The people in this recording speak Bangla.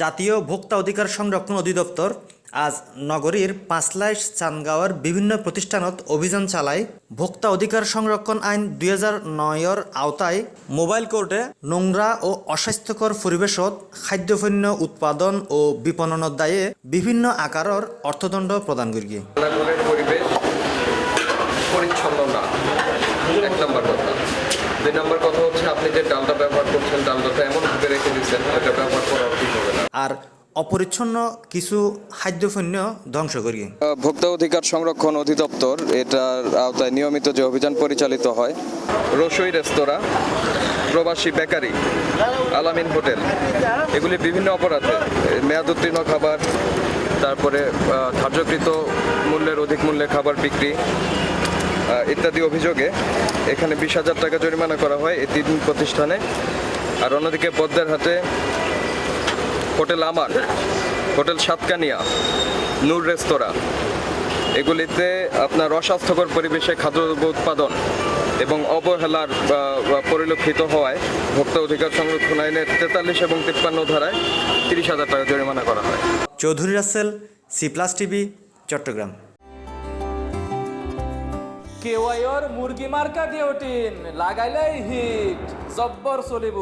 জাতীয় ভোক্তা অধিকার সংরক্ষণ অধিদপ্তর আজ নগরীর পাঁচলাইশ চানগাঁওয়ের বিভিন্ন প্রতিষ্ঠানত অভিযান চালায় ভোক্তা অধিকার সংরক্ষণ আইন দুই হাজার নয়র আওতায় মোবাইল কোর্টে নোংরা ও অস্বাস্থ্যকর পরিবেশত খাদ্যপণ্য উৎপাদন ও বিপণনের দায়ে বিভিন্ন আকাৰৰ অর্থদণ্ড প্রদান করি। নম্বর কথা। দুই নম্বর কথা হচ্ছে আপনি যে ডালটা ব্যবহার করছেন, ডালটা এমন ভাবে রেখে দিচ্ছেন এটা ব্যবহার করা উচিত হবে না আর অপরিচ্ছন্ন কিছু খাদ্যপণ্য ধ্বংস করি। ভোক্তা অধিকার সংরক্ষণ অধিদপ্তর এটার আওতায় নিয়মিত যে অভিযান পরিচালিত হয়, রসই রেস্তোরাঁ, প্রবাসী বেকারি, আলামিন হোটেল, এগুলি বিভিন্ন অপরাধে মেয়াদ উত্তীর্ণ খাবার, তারপরে ধার্যকৃত মূল্যের অধিক মূল্যে খাবার বিক্রি ইত্যাদি অভিযোগে এখানে বিশ হাজার টাকা জরিমানা করা হয় এই তিন প্রতিষ্ঠানে। আর অন্যদিকে পদ্মার হাতে হোটেল আমার হোটেল সাতকানিয়া নূর রেস্তোরাঁ। এগুলিতে আপনার অস্বাস্থ্যকর পরিবেশে খাদ্যদ্রব্য উৎপাদন এবং অবহেলার পরিলক্ষিত হওয়ায় ভোক্তা অধিকার সংরক্ষণ আইনের তেতাল্লিশ এবং তিপ্পান্ন ধারায় তিরিশ হাজার টাকা জরিমানা করা হয়। Chowdhury Rasel C plus TV Chittagong. কেওয়াইর মুরগি মার্কা ডিওটিন লাগাইলেই হিট জব্বর চলিব।